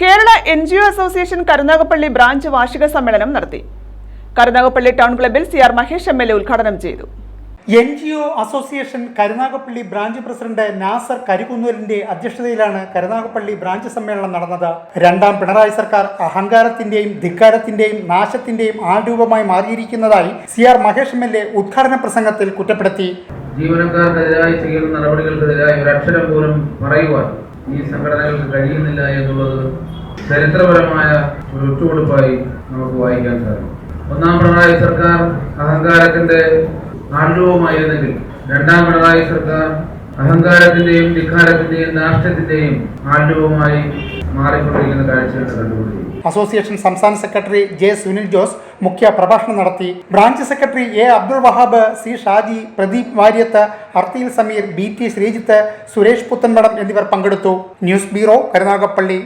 Kerala N G O association Karunagappally branch വാർഷിക സമ്മേളനം നടത്തി. കരുനാഗപ്പള്ളി ടൗൺ ക്ലബിൽ C R Mahesh M L A ഉദ്ഘാടനം ചെയ്തു. N G O association Karunagappally branch president Nazar കരികുന്നൂരിന്റെ അധ്യക്ഷതയിലാണ് Karunagappally branch സമ്മേളനം നടന്നത്. രണ്ടാം പിണറായി സർക്കാർ അഹങ്കാരത്തിന്റെയും ധിക്കാരത്തിന്റെയും നാശത്തിന്റെയും ആരൂപമായി മാറിയിരിക്കുന്നതായി C R Mahesh M L A ഉദ്ഘാടന പ്രസംഗത്തിൽ കുറ്റപ്പെടുത്തി. ജീവനക്കാർക്കെതിരായി ചെയ്യുന്ന നടപടികൾക്കെതിരായി ഒരു അക്ഷരം പോലും പറയുവാൻ ഈ സംഘടനകൾക്ക് കഴിയുന്നില്ല എന്നുള്ളത് ചരിത്രപരമായ ഒരു ഒറ്റുകൊടുപ്പായി നമുക്ക് വായിക്കാൻ സാധിക്കും. ഒന്നാം പിണറായി സർക്കാർ അഹങ്കാരത്തിന്റെ ആർജവമായിരുന്നെങ്കിൽ രണ്ടാം പിണറായി സർക്കാർ അഹങ്കാരത്തിന്റെയും ധിക്കാരത്തിന്റെയും നാഷ്ടത്തിന്റെയും ആർജവമായി മാറിക്കൊണ്ടിരിക്കുന്ന കാഴ്ചകൾ കണ്ടുപിടിക്കും അസോസിയേഷൻ സംസ്ഥാന സെക്രട്ടറി ജെ സുനിൽ ജോസ് മുഖ്യ പ്രഭാഷണം നടത്തി branch secretary A Abdul Wahab C Shaji Pradeep Variyath Arthiyil Sameer B T Sreejith Suresh Puthanmadam എന്നിവർ പങ്കെടുത്തു. News bureau Karunagappally.